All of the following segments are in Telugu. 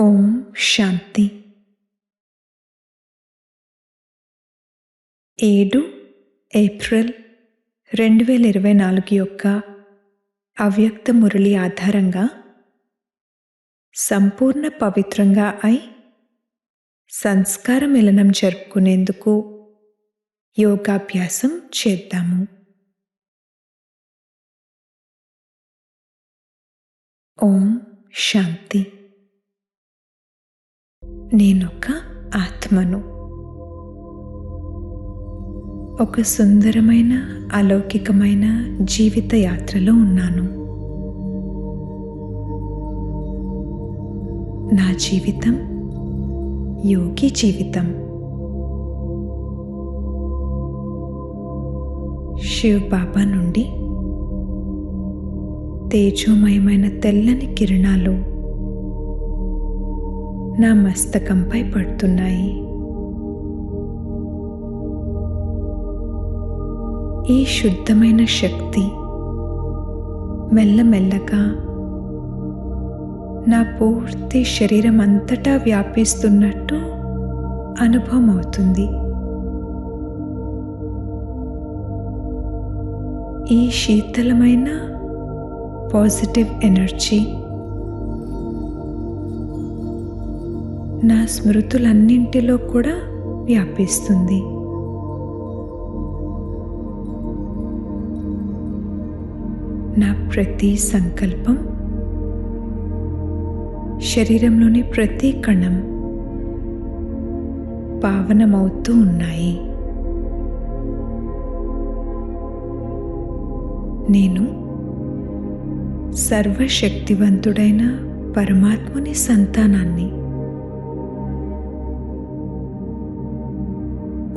ఓం శాంతి. ఏడు ఏప్రిల్ రెండు వేల ఇరవై నాలుగు యొక్క అవ్యక్త మురళి ఆధారంగా సంపూర్ణ పవిత్రంగా అయి సంస్కార మిలనం జరుపుకునేందుకు యోగాభ్యాసం చేద్దాము. ఓం శాంతి. నేనొక ఆత్మను. ఒక సుందరమైన అలౌకికమైన జీవిత యాత్రలో ఉన్నాను. నా జీవితం యోగి జీవితం. శివ్ బాబా నుండి తేజోమయమైన తెల్లని కిరణాలు నా మస్తకంపై పడుతున్నాయి. ఈ శుద్ధమైన శక్తి మెల్లమెల్లగా నా పూర్తి శరీరం అంతటా వ్యాపిస్తున్నట్టు అనుభవం అవుతుంది ఈ శీతలమైన పాజిటివ్ ఎనర్జీ నా స్మృతులన్నింటిలో కూడా వ్యాపిస్తుంది. నా ప్రతి సంకల్పం శరీరంలోని ప్రతి కణం పావనమవుతూ ఉన్నాయి. నేను సర్వశక్తివంతుడైన పరమాత్ముని సంతానాన్ని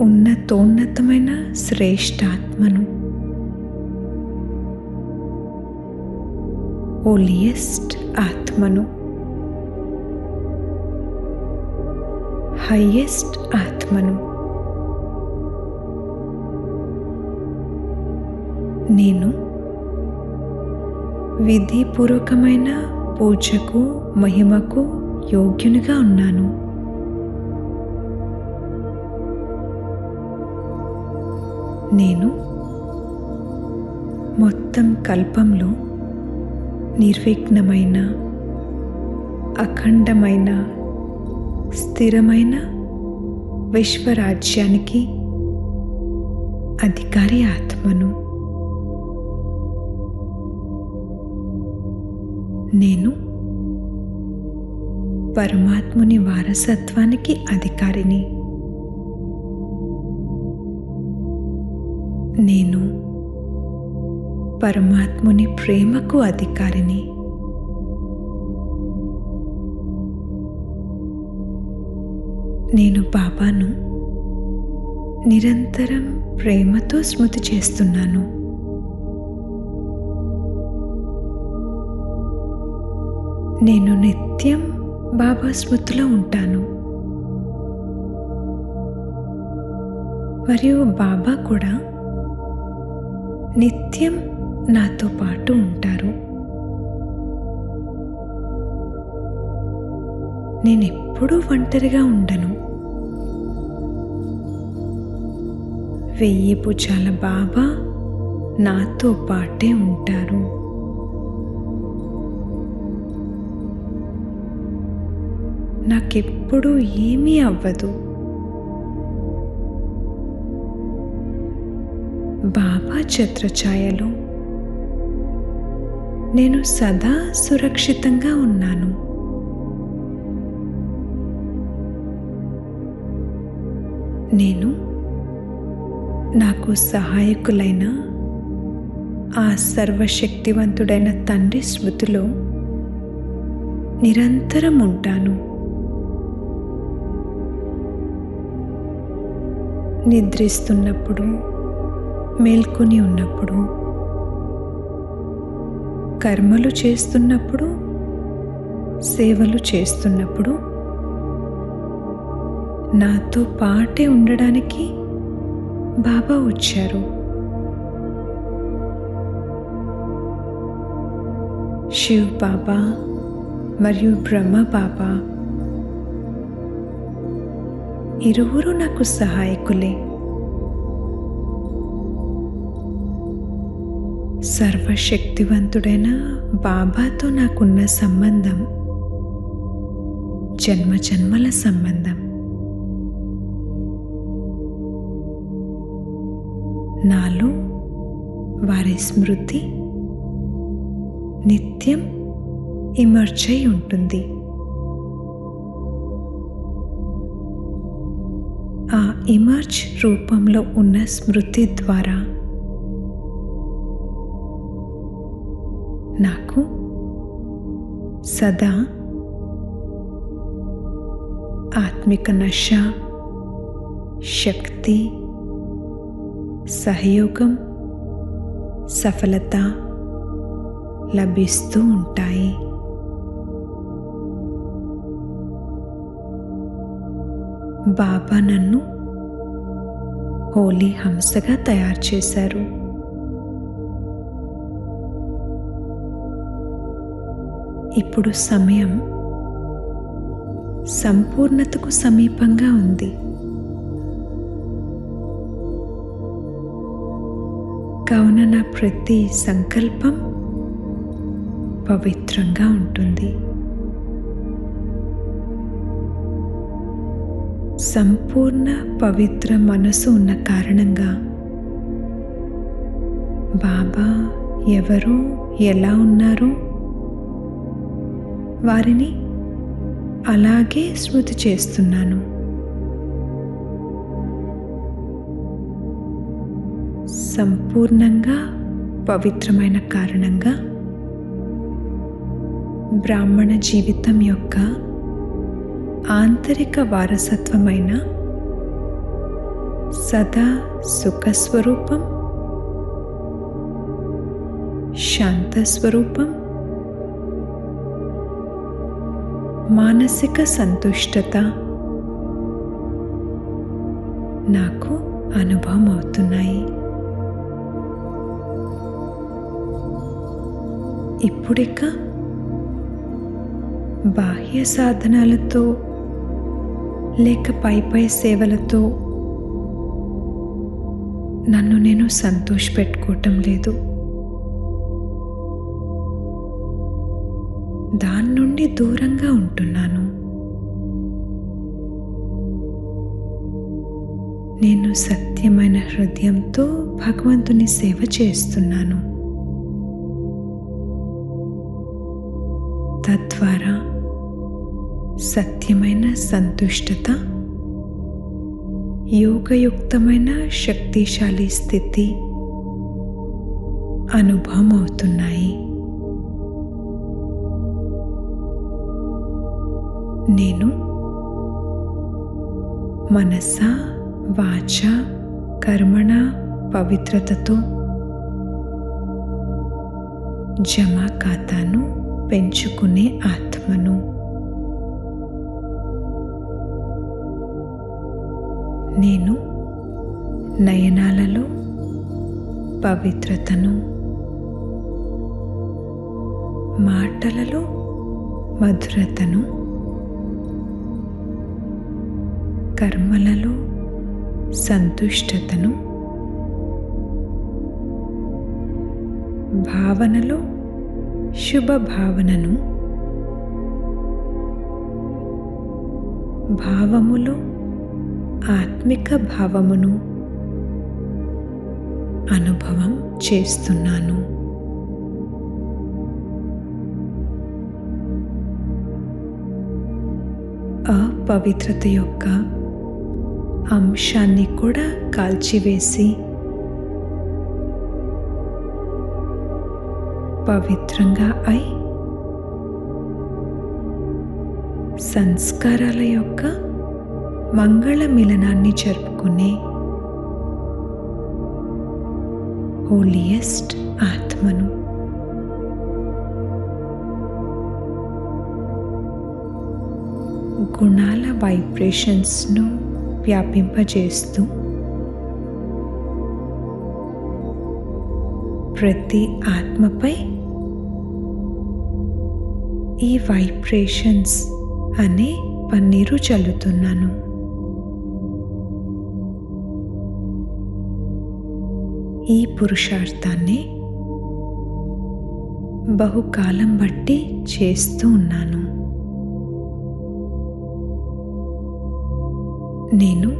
ఉన్నతోన్నతమైన శ్రేష్టాత్మను హోలియెస్ట్ ఆత్మను. హయ్యెస్ట్ ఆత్మను. నేను విధిపూర్వకమైన పూజకు మహిమకు యోగ్యునిగా ఉన్నాను. నేను మొత్తం కల్పంలో నిర్విఘ్నమైన అఖండమైన స్థిరమైన విశ్వరాజ్యానికి అధికారి ఆత్మను. నేను పరమాత్ముని వారసత్వానికి అధికారిని. నేను పరమాత్ముని ప్రేమకు అధికారిని. నేను బాబాను నిరంతరం ప్రేమతో స్మృతి చేస్తున్నాను. నేను నిత్యం బాబా స్మృతిలో ఉంటాను. మరియు బాబా కూడా నిత్యం నాతో పాటు ఉంటారు. నేను ఎప్పుడూ ఒంటరిగా ఉండను. వెయ్యి భుజాల బాబా నాతో పాటే ఉంటారు. నాకెప్పుడు ఏమీ అవ్వదు. బాబా ఛత్రఛాయలో. నేను సదా సురక్షితంగా ఉన్నాను. నేను నాకు సహాయకులైన ఆ సర్వశక్తివంతుడైన తండ్రి స్మృతిలో నిరంతరం ఉంటాను. నిద్రిస్తున్నప్పుడు మేల్కొని ఉన్నప్పుడు కర్మలు చేస్తున్నప్పుడు సేవలు చేస్తున్నప్పుడు నాతో పాటే ఉండడానికి బాబా వచ్చారు. శివ్ బాబా మరియు బ్రహ్మ బాబా ఇరువురు నాకు సహాయకులే. సర్వశక్తివంతుడైన బాబాతో నాకున్న సంబంధం జన్మ జన్మల సంబంధం. నాలో వారి స్మృతి నిత్యం ఇమర్చై ఉంటుంది. ఆ ఇమర్జ్ రూపంలో ఉన్న స్మృతి ద్వారా నాకు సదా ఆత్మిక నశ శక్తి సహయోగం సఫలత లభిస్తూ ఉంటాయి. బాబా నన్ను హోలీ హంసగా తయారు చేశారు. ఇప్పుడు సమయం సంపూర్ణతకు సమీపంగా ఉంది. కావున నా ప్రతి సంకల్పం పవిత్రంగా ఉంటుంది. సంపూర్ణ పవిత్ర మనసు ఉన్న కారణంగా బాబా ఎవరు ఎలా ఉన్నారో వారిని అలాగే స్మృతి చేస్తున్నాను. సంపూర్ణంగా పవిత్రమైన కారణంగా బ్రాహ్మణ జీవితం యొక్క ఆంతరిక వారసత్వమైన సదా సుఖస్వరూపం శాంతస్వరూపం మానసిక సంతుష్టత నాకు అనుభవం అవుతున్నాయి. ఇప్పుడిక బాహ్య సాధనాలతో లేక పై పై సేవలతో నన్ను నేను సంతోషపెట్టుకోవటం లేదు. దాని నుండి దూరంగా ఉంటున్నాను. నేను సత్యమైన హృదయంతో భగవంతుని సేవ చేస్తున్నాను. తద్వారా సత్యమైన సంతుష్టత యోగయుక్తమైన శక్తిశాలి స్థితి అనుభవం అవుతున్నాయి నేను మనస వాచ కర్మణ పవిత్రతతో జమా ఖాతాను పెంచుకునే ఆత్మను. నేను నయనాలలో పవిత్రతను మాటలలో మధురతను కర్మలలో సంతుష్టతను భావనలో శుభ భావనను భావములో ఆత్మిక భావమును అనుభవం చేస్తున్నాను. అపవిత్రత యొక్క అంశాన్ని కూడా కాల్చివేసి పవిత్రంగా అయి సంస్కారాల యొక్క మంగళ మిలనాన్ని జరుపుకునే హోలియెస్ట్ ఆత్మను. గుణాల వైబ్రేషన్స్ను వ్యాపింపజేస్తూ ప్రతి ఆత్మపై ఈ వైబ్రేషన్స్ అనే పన్నీరు చల్లుతున్నాను. ఈ పురుషార్థాన్ని బహుకాలం బట్టి చేస్తూ ఉన్నాను. నేను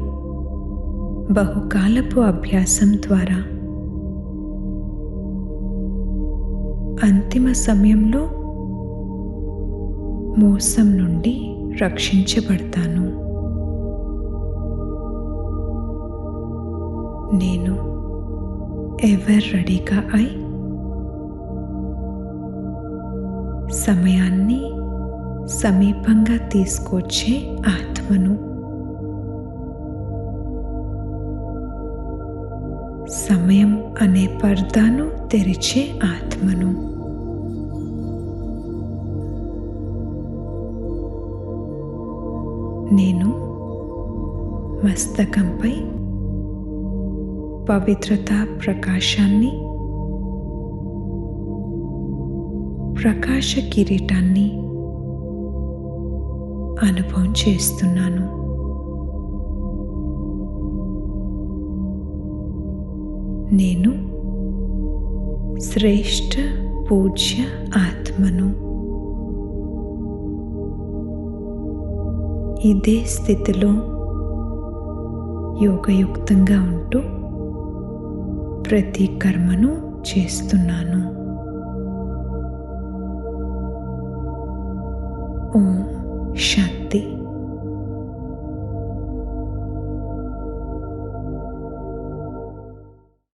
బహుకాలపు అభ్యాసం ద్వారా అంతిమ సమయంలో మోసం నుండి రక్షించబడతాను. నేను ఎవర్ రెడీగా అయి సమయాన్ని సమీపంగా తీసుకొచ్చే ఆత్మను సమయం అనే పర్దాను తెరిచే ఆత్మను. నేను మస్తకంపై పవిత్రత ప్రకాశాన్ని ప్రకాశ కిరీటాన్ని అనుభవం చేస్తున్నాను. నేను శ్రేష్ఠ పూజ్య ఆత్మను. ఇదే స్థితిలో యోగయుక్తంగా ఉంటూ ప్రతి కర్మను చేస్తున్నాను. ఓం శాంతి.